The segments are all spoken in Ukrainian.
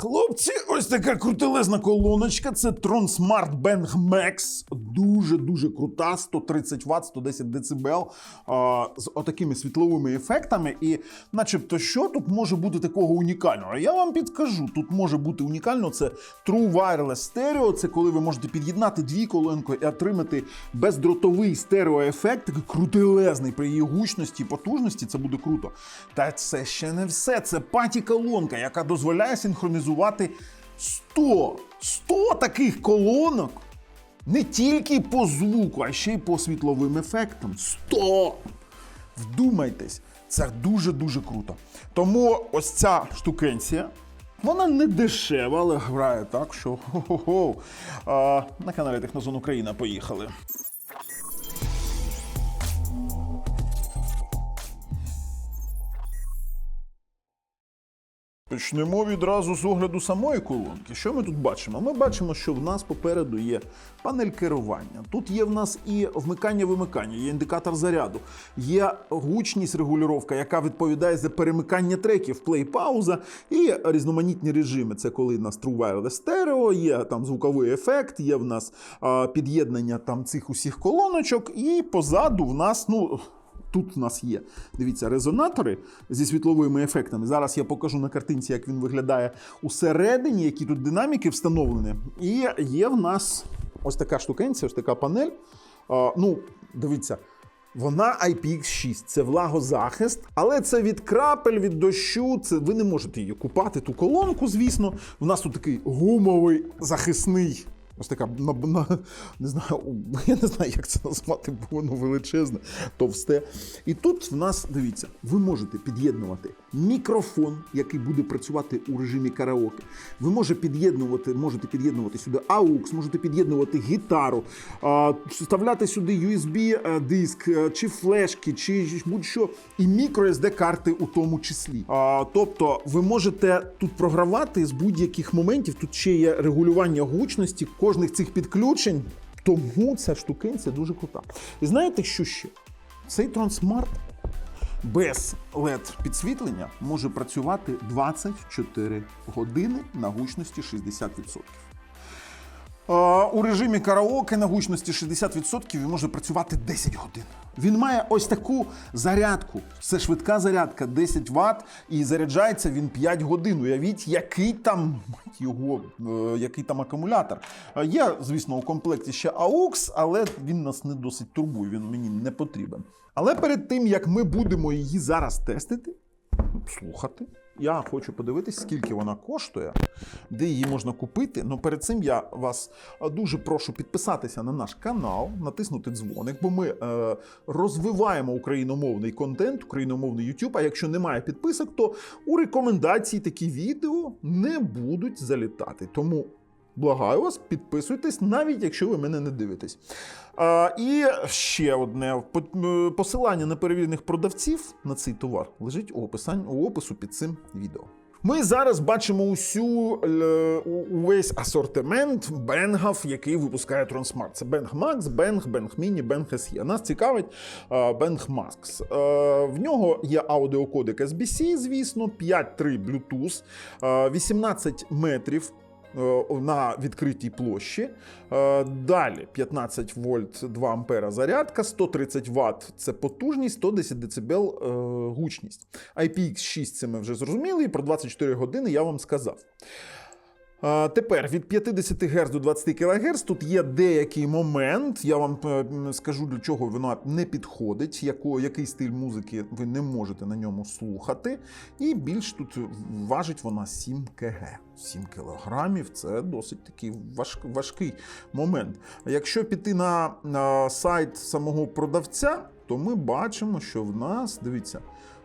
Хлопці, ось така крутелезна колоночка. Це Tron Smart Bang Max. Дуже-дуже крута, 130 Вт, 110 дБ, з отакими світловими ефектами. І, начебто, що тут може бути такого унікального? Я вам підкажу, тут може бути унікально. Це True Wireless Stereo. Це коли ви можете під'єднати дві колонки і отримати бездротовий стереоефект, такий крутелезний при її гучності і потужності. Це буде круто. Та це ще не все. Це паті-колонка, яка дозволяє синхронізувати 100, 100 таких колонок. Не тільки по звуку, а ще й по світловим ефектам. 100! Вдумайтесь, це дуже-дуже круто. Тому ось ця штукенція, вона не дешева, але грає так, що хо-хо-хо. На каналі Технозон Україна поїхали. Почнемо відразу з огляду самої колонки. Що ми тут бачимо? Ми бачимо, що в нас попереду є панель керування. Тут є в нас і вмикання-вимикання, є індикатор заряду, є гучність регулювання, яка відповідає за перемикання треків, плей-пауза і різноманітні режими. Це коли нас True Wireless Stereo, є там звуковий ефект, є в нас під'єднання там цих усіх колоночок, і позаду в нас, ну. Тут в нас є, дивіться, резонатори зі світловими ефектами. Зараз я покажу на картинці, як він виглядає усередині, які тут динаміки встановлені. І є в нас ось така штукенція, ось така панель. Ну, дивіться. Вона IPX6, це влагозахист, але це від крапель, від дощу. Це ви не можете її купати, ту колонку, звісно. В нас тут такий гумовий захисний. Ось така на, на, не знаю, я не знаю, як це назвати, бо воно величезне, товсте. І тут в нас, дивіться, ви можете під'єднувати мікрофон, який буде працювати у режимі караоке. Ви можете під'єднувати, можете під'єднувати сюди AUX, можете під'єднувати гітару, вставляти сюди USB-диск, е, чи флешки, чи будь-що, і microSD карти у тому числі. Тобто ви можете тут програвати з будь-яких моментів. Тут ще є регулювання гучності кожних цих підключень. Тому ця штукенця дуже крута. І знаєте, що ще? Цей трансмарт без LED підсвітлення може працювати 24 години на гучності 60%. Е, У режимі караоке на гучності 60% він може працювати 10 годин. Він має ось таку зарядку. Це швидка зарядка 10 Вт і заряджається він 5 годин. Уявіть, який там його, е, який там акумулятор. Е, Є, звісно, у комплекті ще AUX, але він нас не досить турбує, він мені не потрібен. Але перед тим як ми будемо її зараз тестити, слухати. Я хочу подивитись, скільки вона коштує, де її можна купити. Ну перед цим я вас е, дуже прошу підписатися на наш канал, натиснути дзвоник, бо ми е, розвиваємо україномовний контент, україномовний YouTube. А якщо немає підписок, то у рекомендації такі відео не будуть залітати. Тому Благаю вас, підписуйтесь, навіть якщо ви мене не дивитесь. А, і ще одне посилання на перевірених продавців на цей товар лежить у описанні у опису під цим відео. Ми зараз бачимо усю увесь асортимент бенгів, який випускає Transmart. Це Bang Max, Bang, Bang Mini, Bang SE. Нас цікавить Max. Е, В нього є аудіокодек SBC, звісно, 5.3 Bluetooth, е, 18 метрів на відкритій площі. Е, Далі 15 вольт 2 ампера зарядка, 130 Вт це потужність, 110 дБ е, гучність. IPX6 це ми вже зрозуміли, і про 24 години я вам сказав. Тепер від 50 Гц до 20 кГц тут є деякий момент. Я вам е, скажу, для чого вона не підходить, яко, який стиль музики ви не можете на ньому слухати. І більш тут важить вона 7 кг. 7 кілограмів це досить такий важ, важкий момент. Якщо піти на, на сайт самого продавця, то ми бачимо, що в нас, дивіться,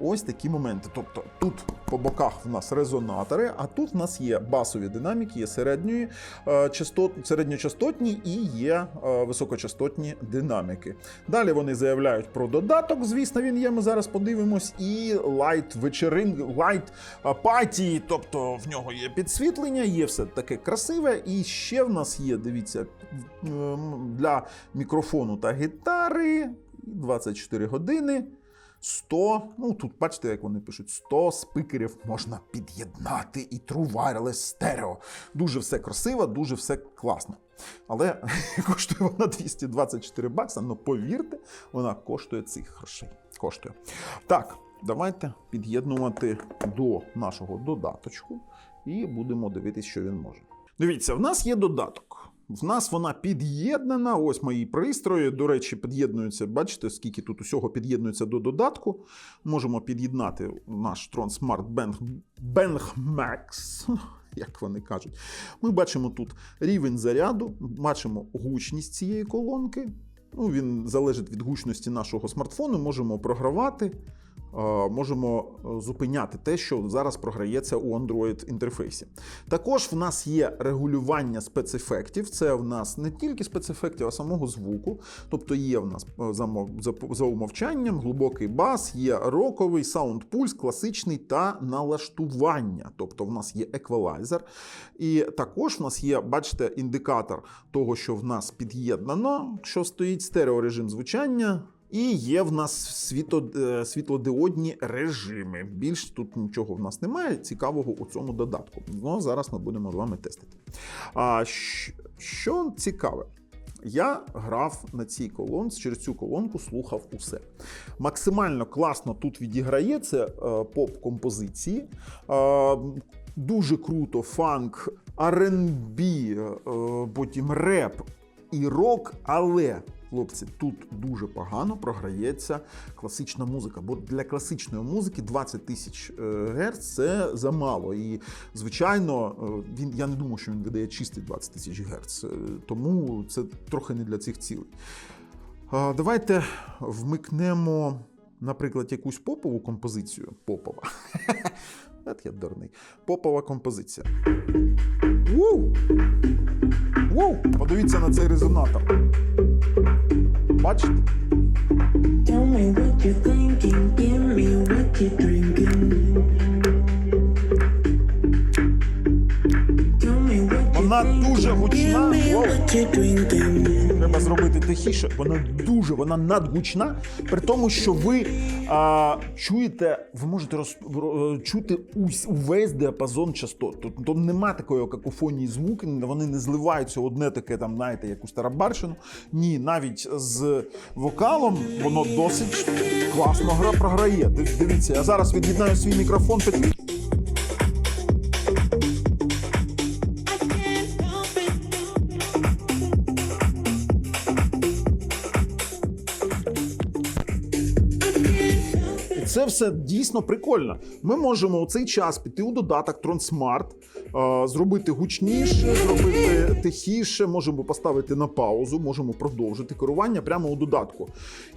ось такі моменти. Тобто тут по боках в нас резонатори, а тут в нас є басові динаміки, є середньої е, частот, середньочастотні і є е, високочастотні динаміки. Далі вони заявляють про додаток. Звісно, він є. Ми зараз подивимось, і лайт вечерин, лайт паті, тобто в нього є підсвітлення, є все таке красиве. І ще в нас є, дивіться, для мікрофону та гітари 24 години. 100, ну тут бачите, як вони пишуть, 100 спикерів можна під'єднати і Wireless стерео. Дуже все красиво, дуже все класно. Але коштує вона 224 бакса, але повірте, вона коштує цих грошей. Коштує. Так, давайте під'єднувати до нашого додаточку і будемо дивитися, що він може. Дивіться, в нас є додаток. В нас вона під'єднана. Ось мої пристрої. До речі, під'єднуються. Бачите, скільки тут усього під'єднується до додатку. Можемо під'єднати наш Tron Smart Max, як вони кажуть. Ми бачимо тут рівень заряду, бачимо гучність цієї колонки. Ну, він залежить від гучності нашого смартфону. Можемо програвати, можемо е, зупиняти те, що зараз програється у Android інтерфейсі. Також в нас є регулювання спецефектів. Це в нас не тільки спецефектів, а самого звуку. Тобто є в нас е, за умовчанням глибокий бас, є роковий, саунд-пульс, класичний та налаштування. Тобто в нас є еквалайзер. І також в нас є, бачите, індикатор того, що в нас під'єднано, що стоїть стереорежим звучання. І є в нас світло, е, світлодіодні режими. Більш тут нічого в нас немає цікавого у цьому додатку. Ну, зараз ми будемо з вами тестити. А, що цікаве? Я грав на цій колонці, через цю колонку слухав усе. Максимально класно тут відіграє це е, поп-композиції. Е, дуже круто фанк, R&B, потім реп і рок, але. Хлопці, тут дуже погано програється класична музика, бо для класичної музики 20 тисяч е, Гц це замало. І, звичайно, е, він я не думаю, що він видає чистий 20 тисяч Гц, е, тому це трохи не для цих цілей. Давайте вмикнемо, наприклад, якусь попову композицію. Попова. Я дурний. Попова композиція. Ву! Подивіться на цей резонатор. Бачите? Tell me what you're thinking, give me what you're drinking. Вона дуже гучна. Треба зробити тихіше. Вона дуже, вона надгучна. При тому, що ви а, чуєте, ви можете роз, ро- чути увесь діапазон частот. Тут, тут нема такої какофонії звуки, вони не зливаються одне таке, там, знаєте, якусь тарабарщину. Ні, навіть з вокалом воно досить класно гра програє. Дивіться, я зараз від'єднаю свій мікрофон. Це все дійсно прикольно. Ми можемо у цей час піти у додаток TronSmart, е, зробити гучніше, зробити тихіше, можемо поставити на паузу, можемо продовжити керування прямо у додатку.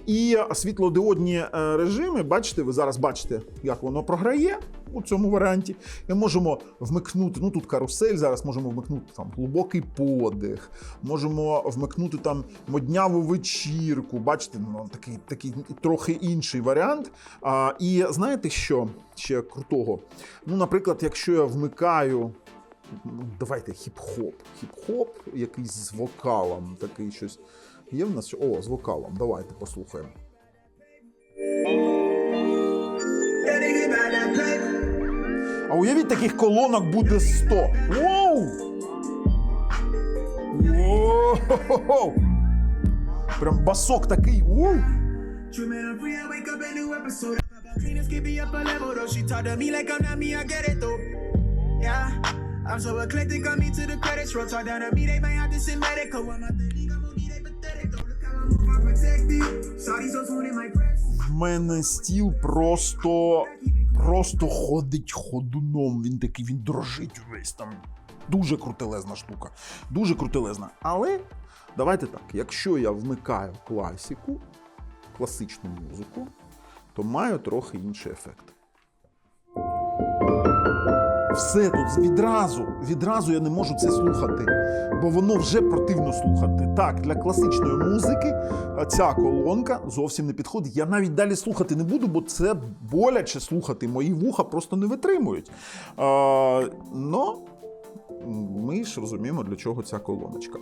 І світлодіодні е, режими, бачите, ви зараз бачите, як воно програє у цьому варіанті. І можемо вмикнути. Ну тут карусель, зараз можемо вмикнути там глибокий подих, можемо вмикнути там модняву вечірку. Бачите, ну такий, такий трохи інший варіант. А, і знаєте що ще крутого? Ну, наприклад, якщо я вмикаю. Давайте хіп-хоп. Хіп-хоп, якийсь з вокалом, такий щось. Є в нас? О, з вокалом. Давайте послухаємо. А уявіть, таких колонок буде 100. Воу! Воу! Прям басок такий. Воу! В мене стіл просто. Просто ходить ходуном. Він такий, він дрожить увесь там. Дуже крутелезна штука. Дуже крутелезна. Але давайте так: якщо я вмикаю класику, класичну музику, то маю трохи інший ефект. Все тут відразу, відразу я не можу це слухати, бо воно вже противно слухати. Так, для класичної музики ця колонка зовсім не підходить. Я навіть далі слухати не буду, бо це боляче слухати. Мої вуха просто не витримують. А, но ми ж розуміємо, для чого ця колоночка.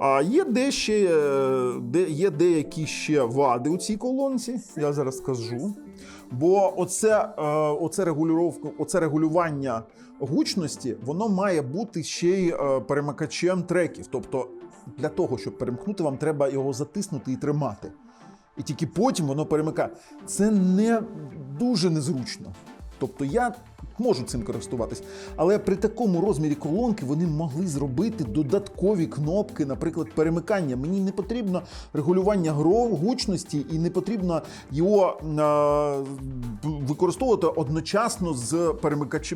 А є дещо, де, є деякі ще вади у цій колонці, я зараз скажу. Бо оце, е, оце, оце регулювання гучності, воно має бути ще й е, перемикачем треків. Тобто, для того, щоб перемкнути, вам треба його затиснути і тримати. І тільки потім воно перемикає. Це не дуже незручно. Тобто я можу цим користуватись, але при такому розмірі колонки вони могли зробити додаткові кнопки, наприклад, перемикання. Мені не потрібно регулювання гучності і не потрібно його е, використовувати одночасно з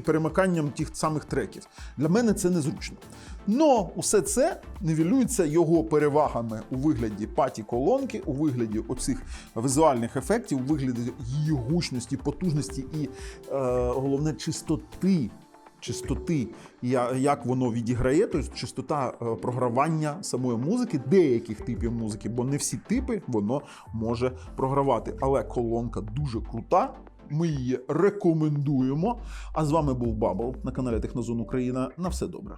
перемиканням тих самих треків. Для мене це незручно. Но усе це нівелюється його перевагами у вигляді паті колонки, у вигляді оцих візуальних ефектів, у вигляді її гучності, потужності і е, головне чистоти. Чистоти, як воно відіграє, тобто чистота е, програвання самої музики, деяких типів музики, бо не всі типи воно може програвати. Але колонка дуже крута. Ми її рекомендуємо. А з вами був Бабл на каналі Технозон Україна. На все добре.